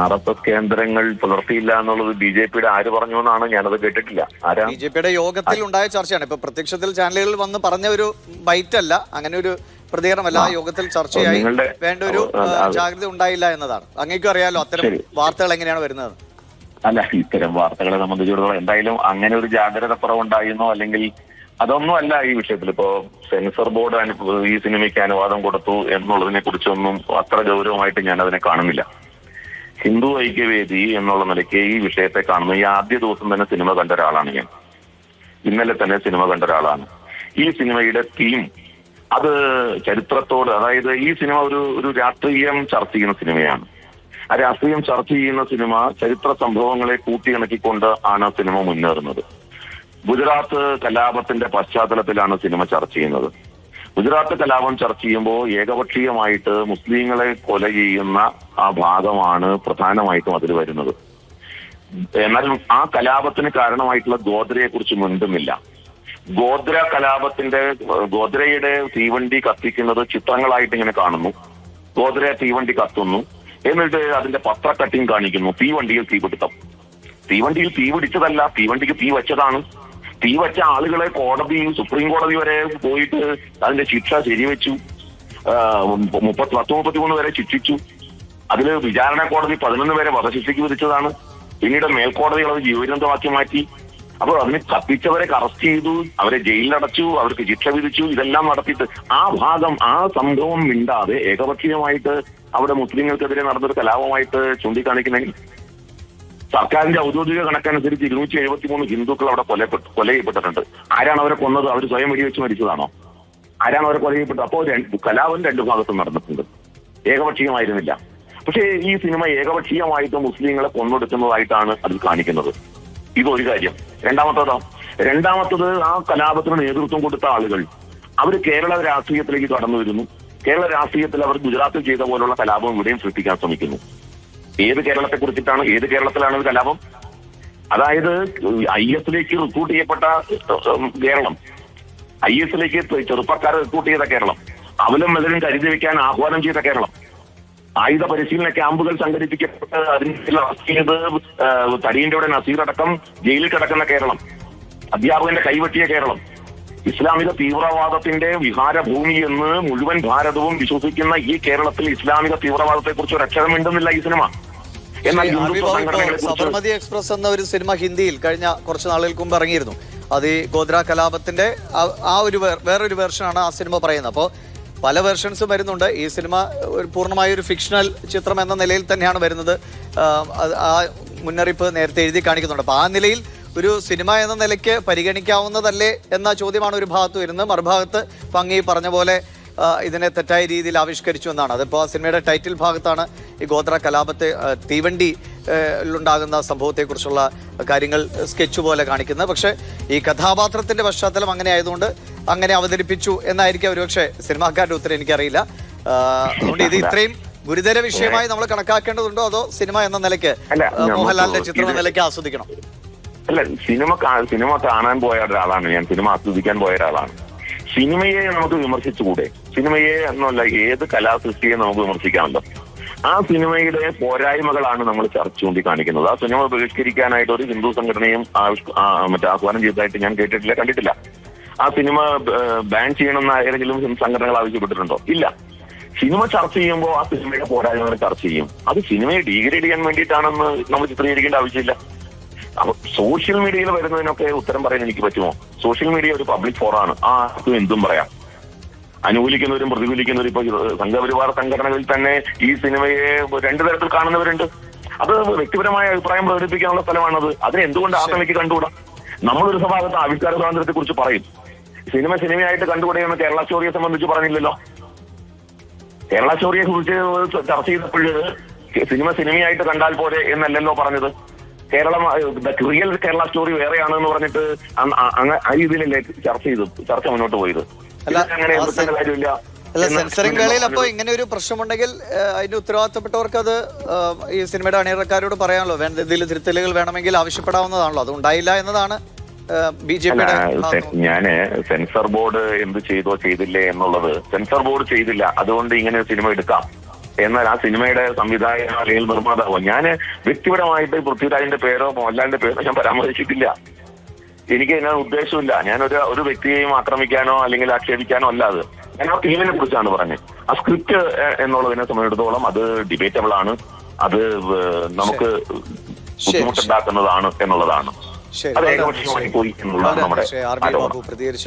R S S കേന്ദ്രങ്ങൾ പുലർത്തിയില്ല എന്നുള്ളത് B J പിയുടെ ആര് പറഞ്ഞു എന്നാണ് ഞാനത് കേട്ടിട്ടില്ല. ആരാ? ബി ജെ പിയുടെ യോഗത്തിൽ ഉണ്ടായ ചർച്ചയാണ്. ഇപ്പൊ പ്രത്യക്ഷത്തിൽ ചാനലുകളിൽ വന്ന് പറഞ്ഞ ഒരു ബൈറ്റ് അല്ല അങ്ങനെ ഒരു പ്രതികരണമല്ല. ആ യോഗത്തിൽ ചർച്ചയായി വേണ്ട ഒരു ജാഗ്രത ഉണ്ടായില്ല എന്നതാണ്. അങ്ങേക്കും അറിയാലോ അത്തരം വാർത്തകൾ എങ്ങനെയാണ് വരുന്നത്. അല്ല ഇത്തരം വാർത്തകളെ സംബന്ധിച്ചിടത്തോളം എന്തായാലും അങ്ങനെ ഒരു ജാഗ്രത കുറവുണ്ടായിരുന്നോ അല്ലെങ്കിൽ അതൊന്നും അല്ല ഈ വിഷയത്തിൽ. ഇപ്പോ സെൻസർ ബോർഡ് ഈ സിനിമയ്ക്ക് അനുവാദം കൊടുത്തു എന്നുള്ളതിനെ കുറിച്ചൊന്നും അത്ര ഗൗരവമായിട്ട് ഞാൻ അതിനെ കാണുന്നില്ല. ഹിന്ദു ഐക്യവേദി എന്നുള്ള നിലയ്ക്ക് ഈ വിഷയത്തെ കാണുന്നു ഈ ആദ്യ ദിവസം തന്നെ സിനിമ കണ്ട ഒരാളാണ് ഞാൻ. ഇന്നലെ തന്നെ സിനിമ കണ്ട ഒരാളാണ്. ഈ സിനിമയുടെ തീം അത് ചരിത്രത്തോട് അതായത് ഈ സിനിമ ഒരു ഒരു രാഷ്ട്രീയം ചർച്ച ചെയ്യുന്ന സിനിമയാണ്. ആ രാഷ്ട്രീയം ചർച്ച ചെയ്യുന്ന സിനിമ ചരിത്ര സംഭവങ്ങളെ കൂട്ടിയിണക്കിക്കൊണ്ട് ആണ് സിനിമ മുന്നേറുന്നത്. ഗുജറാത്ത് കലാപത്തിന്റെ പശ്ചാത്തലത്തിലാണ് സിനിമ ചർച്ച ചെയ്യുന്നത്. ഗുജറാത്ത് കലാപം ചർച്ച ചെയ്യുമ്പോൾ ഏകപക്ഷീയമായിട്ട് മുസ്ലിങ്ങളെ കൊല ചെയ്യുന്ന ആ ഭാഗമാണ് പ്രധാനമായിട്ടും അതിൽ വരുന്നത്. എന്നാലും ആ കലാപത്തിന് കാരണമായിട്ടുള്ള ഗോദ്രയെ കുറിച്ച് മിണ്ടുന്നില്ല. ഗോദ്ര കലാപത്തിന്റെ ഗോദ്രയുടെ തീവണ്ടി കത്തിക്കുന്നത് ചിത്രങ്ങളായിട്ട് ഇങ്ങനെ കാണുന്നു. ഗോദ്ര തീവണ്ടി കത്തുന്നു. എന്നിട്ട് അതിന്റെ പത്ര കട്ടിങ് കാണിക്കുന്നു. തീവണ്ടിയിൽ തീപിടുത്തം. തീവണ്ടിയിൽ തീ പിടിച്ചതല്ല തീവണ്ടിക്ക് തീ വെച്ചതാണ്. തീ വച്ച ആളുകളെ കോടതി സുപ്രീം കോടതി വരെ പോയിട്ട് അതിന്റെ ശിക്ഷ ശരിവെച്ചു. മുപ്പത്തി പത്ത് മുപ്പത്തിമൂന്ന് വരെ ശിക്ഷിച്ചു. അതിൽ വിചാരണ കോടതി പതിനൊന്ന് വരെ വധശിക്ഷയ്ക്ക് വിധിച്ചതാണ്. പിന്നീട് മേൽക്കോടതികൾ അത് ജീവനന്തമാക്കി മാറ്റി. അപ്പോൾ അതിന് കത്തിച്ചവരെ അറസ്റ്റ് ചെയ്തു അവരെ ജയിലിലടച്ചു അവർക്ക് ശിക്ഷ വിധിച്ചു ഇതെല്ലാം നടത്തിയിട്ട് ആ ഭാഗം ആ സംഭവം മിണ്ടാതെ ഏകപക്ഷീയമായിട്ട് അവിടെ മുസ്ലിങ്ങൾക്കെതിരെ നടന്നൊരു കലാപമായിട്ട് ചൂണ്ടിക്കാണിക്കുന്നെങ്കിൽ സർക്കാരിന്റെ ഔദ്യോഗിക കണക്കനുസരിച്ച് ഇരുന്നൂറ്റി എഴുപത്തി മൂന്ന് ഹിന്ദുക്കൾ അവിടെ കൊലപ്പെട്ടു കൊല ചെയ്യപ്പെട്ടിട്ടുണ്ട് ആരാണ് അവരെ കൊന്നത്? അവർ സ്വയം വെടിവെച്ച് മരിച്ചതാണോ? ആരാണ് അവരെ കൊല ചെയ്യപ്പെട്ടത് അപ്പോൾ കലാപം രണ്ടു ഭാഗത്തും നടന്നിട്ടുണ്ട്. ഏകപക്ഷീയമായിരുന്നില്ല. പക്ഷേ ഈ സിനിമ ഏകപക്ഷീയമായിട്ട് മുസ്ലിങ്ങളെ കൊന്നെടുക്കുന്നതായിട്ടാണ് അതിൽ കാണിക്കുന്നത്. ഇതൊരു കാര്യം. രണ്ടാമത്തേതോ? രണ്ടാമത്തത് ആ കലാപത്തിന് നേതൃത്വം കൊടുത്ത ആളുകൾ അവർ കേരള രാഷ്ട്രീയത്തിലേക്ക് കടന്നു വരുന്നു. കേരള രാഷ്ട്രീയത്തിൽ അവർ ഗുജറാത്തിൽ ചെയ്ത പോലുള്ള കലാപം ഇവിടെയും സൃഷ്ടിക്കാൻ ശ്രമിക്കുന്നു. ഏത് കേരളത്തെ കുറിച്ചിട്ടാണ് ഏത് കേരളത്തിലാണ് ഇത് കലാപം? അതായത് ഐ എസിലേക്ക് റിക്രൂട്ട് ചെയ്യപ്പെട്ട കേരളം. ഐ എസിലേക്ക് ചെറുപ്പക്കാർ റിക്രൂട്ട് ചെയ്ത കേരളം. അവലും മെതിലും കരുതി വെക്കാൻ ആഹ്വാനം ചെയ്ത കേരളം. ആയുധ പരിശീലന ക്യാമ്പുകൾ സംഘടിപ്പിക്കപ്പെട്ട് അതിന് അറസ്റ്റ് ചെയ്ത് ആ, തടിയന്റെ നസീർ അടക്കം ജയിലിൽ കിടക്കുന്ന കേരളം. അധ്യാപകന്റെ കൈവെട്ടിയ കേരളം. ഇസ്ലാമിക തീവ്രവാദത്തിന്റെ വിഹാരഭൂമി എന്ന് മുഴുവൻ ഭാരതവും വിശ്വസിക്കുന്ന ഈ കേരളത്തിൽ ഇസ്ലാമിക തീവ്രവാദത്തെക്കുറിച്ച് ഒരു അക്ഷരം മിണ്ടുന്നില്ല ഈ സിനിമ. എന്നാൽ സബർമതി എക്സ്പ്രസ് എന്ന ഒരു സിനിമ ഹിന്ദിയിൽ കഴിഞ്ഞ കുറച്ച് നാളുകൾക്ക് മുമ്പ് ഇറങ്ങിയിരുന്നു. അത് ഈ ഗോദ്ര കലാപത്തിന്റെ ആ- ഒരു വേറൊരു വേർഷനാണ് ആ സിനിമ പറയുന്നത്. അപ്പോൾ പല വേർഷൻസും വരുന്നുണ്ട്. ഈ സിനിമ ഒരു പൂർണമായ ഒരു ഫിക്ഷണൽ ചിത്രം എന്ന നിലയിൽ തന്നെയാണ് വരുന്നത്. ആ, മുന്നറിയിപ്പ് നേരത്തെ എഴുതി കാണിക്കുന്നുണ്ട്. അപ്പോൾ ആ നിലയിൽ ഒരു സിനിമ എന്ന നിലയ്ക്ക് പരിഗണിക്കാവുന്നതല്ലേ എന്ന ചോദ്യമാണ് ഒരു ഭാഗത്ത് വരുന്നത്. മറുഭാഗത്ത് പങ്ങി പറഞ്ഞ പോലെ ഇതിനെ തെറ്റായ രീതിയിൽ ആവിഷ്കരിച്ചു എന്നാണ്. അതിപ്പോൾ ആ സിനിമയുടെ ടൈറ്റിൽ ഭാഗത്താണ് ഈ ഗോത്ര കലാപത്തെ തീവണ്ടി ഉണ്ടാകുന്ന സംഭവത്തെക്കുറിച്ചുള്ള കാര്യങ്ങൾ സ്കെച്ച് പോലെ കാണിക്കുന്നത്. പക്ഷേ ഈ കഥാപാത്രത്തിന്റെ പശ്ചാത്തലം അങ്ങനെ ആയതുകൊണ്ട് അങ്ങനെ അവതരിപ്പിച്ചു എന്നായിരിക്കും ഒരുപക്ഷെ സിനിമാക്കാരുടെ ഉത്തരം എനിക്കറിയില്ല. അതുകൊണ്ട് ഇത് ഇത്രയും ഗുരുതര വിഷയമായി നമ്മൾ കണക്കാക്കേണ്ടതുണ്ടോ അതോ സിനിമ എന്ന നിലയ്ക്ക് മോഹൻലാലിന്റെ ചിത്രം എന്ന നിലയ്ക്ക് ആസ്വദിക്കണം? അല്ല സിനിമ സിനിമ കാണാൻ പോയ ഒരാളാണ് ഞാൻ. സിനിമ ആസ്വദിക്കാൻ പോയ ഒരാളാണ്. സിനിമയെ നമുക്ക് വിമർശിച്ചുകൂടെ? സിനിമയെ എന്നല്ല ഏത് കലാസൃഷ്ടിയെ നമുക്ക് വിമർശിക്കാമല്ലോ? ആ സിനിമയിലെ പോരായ്മകളാണ് നമ്മൾ ചർച്ച ചൂണ്ടിക്കാണിക്കുന്നത്. ആ സിനിമ ബഹിഷ്കരിക്കാനായിട്ട് ഒരു ഹിന്ദു സംഘടനയും മറ്റേ ആഹ്വാനം ചെയ്തതായിട്ട് ഞാൻ കേട്ടിട്ടില്ല കണ്ടിട്ടില്ല. ആ സിനിമ ബാൻ ചെയ്യണമെന്ന് ഹിന്ദു സംഘടനകൾ ആവശ്യപ്പെട്ടിട്ടുണ്ടോ? ഇല്ല. സിനിമ ചർച്ച ചെയ്യുമ്പോൾ ആ സിനിമയുടെ പോരായ്മകൾ ചർച്ച ചെയ്യും. അത് സിനിമയെ ഡീഗ്രേഡ് ചെയ്യാൻ വേണ്ടിയിട്ടാണെന്ന് നമ്മൾ ചിത്രീകരിക്കേണ്ട ആവശ്യമില്ല. അപ്പൊ സോഷ്യൽ മീഡിയയിൽ വരുന്നതിനൊക്കെ ഉത്തരം പറയാൻ എനിക്ക് പറ്റുമോ? സോഷ്യൽ മീഡിയ ഒരു പബ്ലിക് ഫോറാണ് ആ ആർക്കും എന്തും പറയാം. അനുകൂലിക്കുന്നവരും പ്രതികൂലിക്കുന്നവരും ഇപ്പൊ സംഘപരിവാർ സംഘടനകളിൽ തന്നെ ഈ സിനിമയെ രണ്ടു തരത്തിൽ കാണുന്നവരുണ്ട്. അത് വ്യക്തിപരമായ അഭിപ്രായം പ്രകടിപ്പിക്കാനുള്ള സ്ഥലമാണത്. അതിന് എന്തുകൊണ്ട് ആ സിനിമയ്ക്ക് കണ്ടുകൂടാ? നമ്മളൊരു സ്വഭാവത്തെ ആവിഷ്കാര സ്വാതന്ത്ര്യത്തെ കുറിച്ച് പറയും. സിനിമ സിനിമയായിട്ട് കണ്ടുകൂടെയെന്ന് കേരള സ്റ്റോറിയെ സംബന്ധിച്ച് പറഞ്ഞില്ലല്ലോ. കേരള സ്റ്റോറിയെ കുറിച്ച് ചർച്ച ചെയ്തപ്പോൾ സിനിമ സിനിമയായിട്ട് കണ്ടാൽ പോരെ എന്നല്ലല്ലോ പറഞ്ഞത്. കേരളം റിയൽ കേരള സ്റ്റോറി വേറെയാണെന്ന് പറഞ്ഞിട്ട് ആ രീതിയിലല്ലേ ചർച്ച ചെയ്തു ചർച്ച മുന്നോട്ട് പോയത്. ഇതിൽ അങ്ങനെ കാര്യമില്ല അല്ല എന്ന് സെൻസറിംഗ് വേളയിൽ അപ്പോൾ ഇങ്ങനെ ഒരു പ്രശ്നമുണ്ടെങ്കിൽ അതിന്റെ ഉത്തരവാദിത്തപ്പെട്ടവർക്ക് അത് ഈ സിനിമയുടെ അണിയറക്കാരോട് പറയാമല്ലോ. വേണ്ട എന്തെങ്കിലും തിരുത്തലുകൾ വേണമെങ്കിൽ ആവശ്യപ്പെടാവുന്നതാണല്ലോ. അത് ഉണ്ടായില്ല എന്നതാണ് ബി ജെ പിയുടെ ഞാൻ സെൻസർ ബോർഡ് എന്ത് ചെയ്തോ ചെയ്തില്ലേ എന്നുള്ളത് സെൻസർ ബോർഡ് ചെയ്തില്ല. അതുകൊണ്ട് ഇങ്ങനെ സിനിമ എടുക്കാം. എന്നാൽ ആ സിനിമയുടെ സംവിധായകൻ അല്ലെങ്കിൽ നിർമ്മാതാവോ. ഞാൻ വ്യക്തിപരമായിട്ട് പൃഥ്വിരാജിന്റെ പേരോ മോഹൻലാലിന്റെ പേരോ ഞാൻ പരാമർശിച്ചിട്ടില്ല. എനിക്ക് ഞാൻ ഉദ്ദേശമില്ല ഞാൻ ഒരു ഒരു വ്യക്തിയെയും ആക്രമിക്കാനോ അല്ലെങ്കിൽ ആക്ഷേപിക്കാനോ അല്ല അത്. ഞാൻ ആ ടീമിനെ കുറിച്ചാണ് പറഞ്ഞത്. ആ സ്ക്രിപ്റ്റ് എന്നുള്ളതിനെ സംബന്ധിച്ചിടത്തോളം അത് ഡിബേറ്റബിൾ ആണ്. അത് നമുക്ക് ബുദ്ധിമുട്ടുണ്ടാക്കുന്നതാണ് എന്നുള്ളതാണ്. അത് ഏകപക്ഷീയമായി പോയി എന്നുള്ളതാണ് നമ്മുടെ പ്രതികരിച്ചു